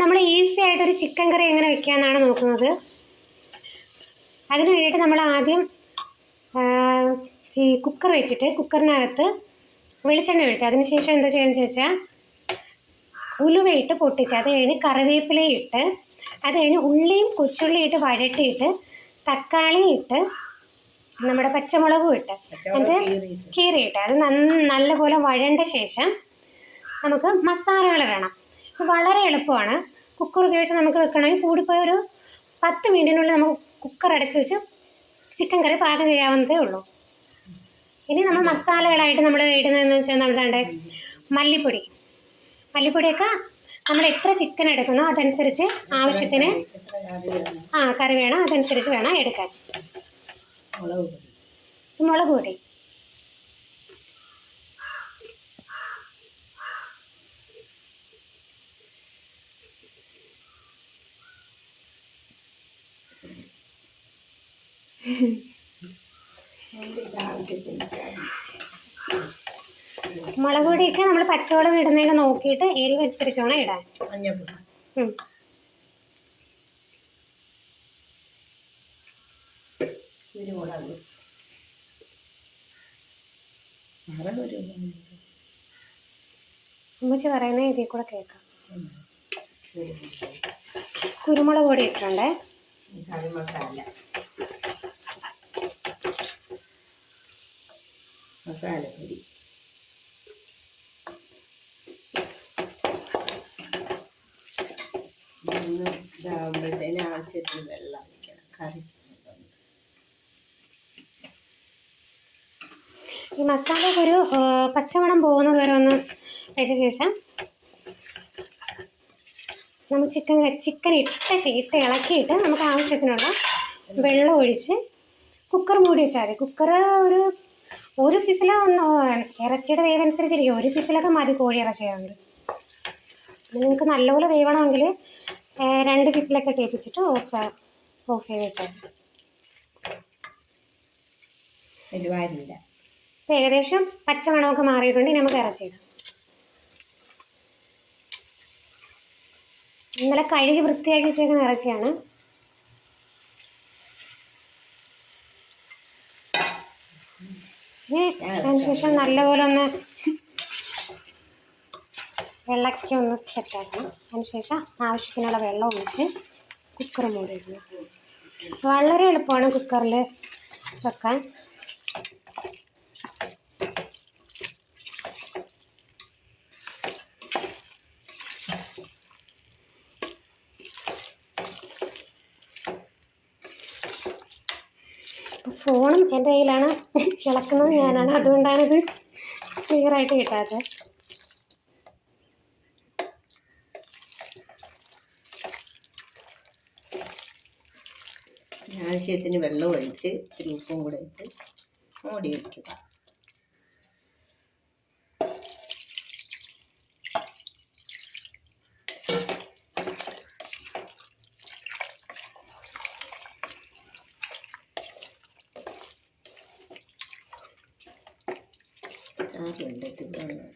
നമ്മൾ ഈസി ആയിട്ടൊരു ചിക്കൻ കറി എങ്ങനെ വെക്കാമെന്നാണ് നോക്കുന്നത്. അതിന് വേണ്ടിയിട്ട് നമ്മൾ ആദ്യം ഈ കുക്കർ വെച്ചിട്ട് കുക്കറിനകത്ത് വെളിച്ചെണ്ണ ഒഴിച്ചു അതിനുശേഷം എന്താ ചെയ്യുന്നത് ചോദിച്ചാൽ ഉലുവയിട്ട് പൊട്ടിച്ച് അത് കഴിഞ്ഞ് കറിവേപ്പിലയും ഇട്ട് അത് കഴിഞ്ഞ് ഉള്ളിയും കൊച്ചുള്ളിയും ഇട്ട് വഴട്ടിയിട്ട് തക്കാളി ഇട്ട് നമ്മുടെ പച്ചമുളകും ഇട്ട് എന്നിട്ട് കീറിയിട്ട്. അത് നന്ന നല്ലപോലെ വഴണ്ട ശേഷം നമുക്ക് മസാലകൾ വേണം വളരെ എളുപ്പമാണ്. കുക്കർ ഉപയോഗിച്ച് നമുക്ക് വെക്കണമെങ്കിൽ കൂടിപ്പോയ ഒരു പത്ത് മിനിറ്റിനുള്ളിൽ നമുക്ക് കുക്കർ അടച്ചു വെച്ച് ചിക്കൻ കറി പാകം ചെയ്യാവുന്നതേ ഉള്ളൂ. ഇനി നമ്മൾ മസാലകളായിട്ട് നമ്മൾ ഇടുന്നതെന്ന് വെച്ചാൽ നമ്മൾ വേണ്ടേ മല്ലിപ്പൊടി. മല്ലിപ്പൊടിയൊക്കെ നമ്മൾ എത്ര ചിക്കൻ എടുക്കുന്നോ അതനുസരിച്ച് ആവശ്യത്തിന് ആ കറി വേണം അതനുസരിച്ച് വേണം എടുക്കാൻ. മുളക് പൊടി. മുളക് പൊടിയൊക്കെ നമ്മൾ പച്ചമുളക് ഇടുന്നതിന് നോക്കിയിട്ട് എരിവ് അനുസരിച്ച് വേണം ഇടാൻ. അമ്മച്ചി പറയുന്ന ഇതിൽ കൂടെ കേൾക്കാം. കുരുമുളക് പൊടി ഇട്ടുണ്ടേ മസാല. മസാലപ്പൊടി. ഇതൊന്ന് ഇതാവുമ്പോഴത്തേന് ആവശ്യത്തിന് വെള്ളം ഒഴിക്കണം. കറി. ഈ മസാലയ്ക്ക് ഒരു പച്ചമണം പോകുന്നത് വരെ ഒന്ന് വെച്ച ശേഷം നമ്മൾ ചിക്കൻ ചിക്കൻ ഇട്ട ഇട്ട് ഇളക്കിയിട്ട് നമുക്ക് ആവശ്യത്തിനുള്ള വെള്ളം ഒഴിച്ച് കുക്കർ മൂടി വെച്ചാൽ കുക്കർ ഒരു ഒരു ഫിസില ഒന്ന് ഇറച്ചിയുടെ വേവ് അനുസരിച്ചിരിക്കും. ഒരു ഫിസിലൊക്കെ മതി കോഴി ഇറച്ചിയാണ്ട് നിങ്ങൾക്ക് നല്ലപോലെ വേവണമെങ്കിൽ രണ്ട് ഫിസിലൊക്കെ കേൾപ്പിച്ചിട്ട് ഓഫ് ഓഫ് ചെയ്ത് വെച്ചാൽ പരിപാടിയില്ല. ഏകദേശം പച്ചമണമൊക്കെ മാറിയിട്ടുണ്ട്. നമുക്ക് ഇറച്ചിയിടാം ഇന്നലെ കഴുകി വൃത്തിയാക്കി വെച്ചേക്കുന്ന ഇറച്ചിയാണ്. അതിനുശേഷം നല്ലപോലെ ഒന്ന് വെള്ളക്കി ഒന്ന് സെറ്റാക്കണം അതിനുശേഷം ആവശ്യത്തിനുള്ള വെള്ളം ഒഴിച്ച് കുക്കർ മൂടി വളരെ എളുപ്പമാണ് കുക്കറിൽ വെക്കാൻ. ഫോണും എന്റെ കയ്യിലാണ്. ഇളക്കുന്നത് ഞാനാണ്. അതുകൊണ്ടാണ് ഇത് ക്ലിയർ ആയിട്ട് കിട്ടാത്തത്. ആവശ്യത്തിന് വെള്ളം ഒഴിച്ച് ഉപ്പും കൂടെ ഇട്ട് മൂടി വയ്ക്കുക ചാറുണ്ട് തിന്നു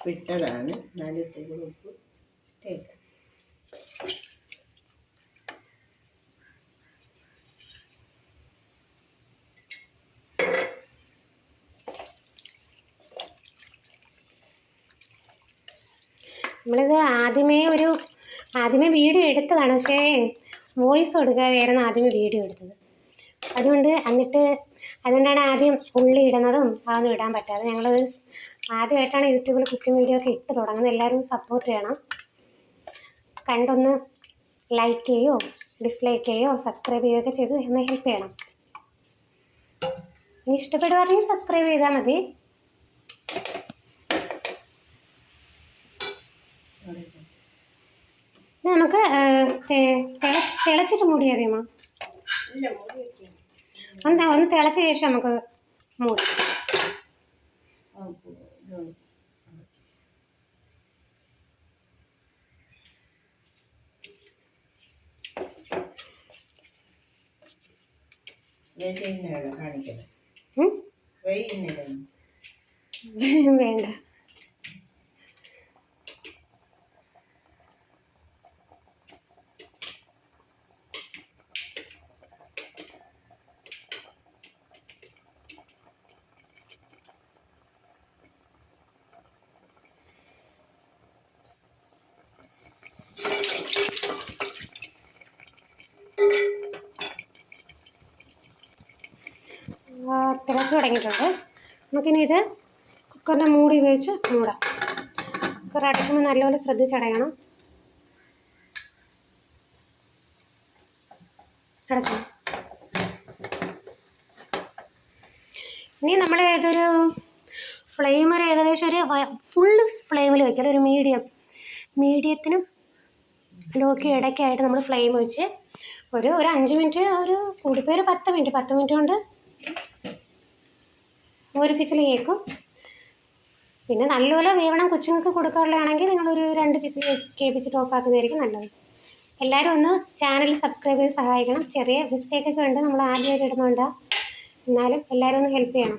വിട്ടതാണ് നാലിട്ട് ഉപ്പ് തേക്കാം നമ്മളിത് ആദ്യമേ ഒരു ആദ്യമേ വീഡിയോ എടുത്തതാണ്. പക്ഷേ വോയിസ് കൊടുക്കാതെയായിരുന്നു ആദ്യം വീഡിയോ എടുത്തത്. അതുകൊണ്ട് എന്നിട്ട് അതുകൊണ്ടാണ് ആദ്യം ഉള്ളി ഇടുന്നതും അതൊന്നും ഇടാൻ പറ്റാതെ ഞങ്ങൾ ആദ്യമായിട്ടാണ് യൂട്യൂബിൽ കുക്കിംഗ് വീഡിയോ ഒക്കെ ഇട്ട് തുടങ്ങുന്നത്. എല്ലാവരും സപ്പോർട്ട് ചെയ്യണം. കണ്ടൊന്ന് ലൈക്ക് ചെയ്യോ ഡിസ്ലൈക്ക് ചെയ്യോ സബ്സ്ക്രൈബ് ചെയ്യുകയൊക്കെ ചെയ്ത് എന്നെ ഹെൽപ്പ് ചെയ്യണം. ഇനി ഇഷ്ടപ്പെടുവാണെങ്കിൽ സബ്സ്ക്രൈബ് ചെയ്താൽ മതി. നമുക്ക് തിളച്ചിട്ട് മൂടി അറിയുമോ എന്താ ഒന്ന് തിളച്ച ശേഷം നമുക്ക് മൂടി. കാണിക്കണം വേണ്ട ആ, തിളച്ച് തുടങ്ങിയിട്ടുണ്ട്. നമുക്കിനി ഇത് കുക്കറിന്റെ മൂടി ഉപയോഗിച്ച് മൂടാം. കുക്കർ അടയ്ക്കുമ്പോൾ നല്ലപോലെ ശ്രദ്ധിച്ചടയണം അടച്ചു. ഇനി നമ്മൾ ഏതൊരു ഫ്ലെയിം ഒരു ഏകദേശം ഒരു ഫുൾ ഫ്ലെയിമിൽ വെക്കൽ ഒരു മീഡിയം മീഡിയത്തിനും ലോക്ക് ഇടയ്ക്കായിട്ട് നമ്മൾ ഫ്ലെയിം വെച്ച് ഒരു ഒരു അഞ്ച് മിനിറ്റ് ഒരു കൂടിപ്പോയി ഒരു പത്ത് മിനിറ്റ്. പത്ത് മിനിറ്റ് കൊണ്ട് ഒരു ഫിസിൽ കേൾക്കും പിന്നെ നല്ലപോലെ വേവണം കൊച്ചുങ്ങൾക്ക് കൊടുക്കാനുള്ളതാണെങ്കിൽ നിങ്ങളൊരു രണ്ട് ഫിസിൽ കേൾപ്പിച്ചിട്ട് ഓഫാക്കുന്നതായിരിക്കും നല്ലത്. എല്ലാവരും ഒന്ന് ചാനൽ സബ്സ്ക്രൈബ് ചെയ്ത് സഹായിക്കണം. ചെറിയ മിസ്റ്റേക്കൊക്കെ ഉണ്ട് നമ്മൾ ആദ്യമായിട്ട് ഇടുന്നുണ്ട്. എന്നാലും എല്ലാവരും ഒന്ന് ഹെൽപ്പ് ചെയ്യണം.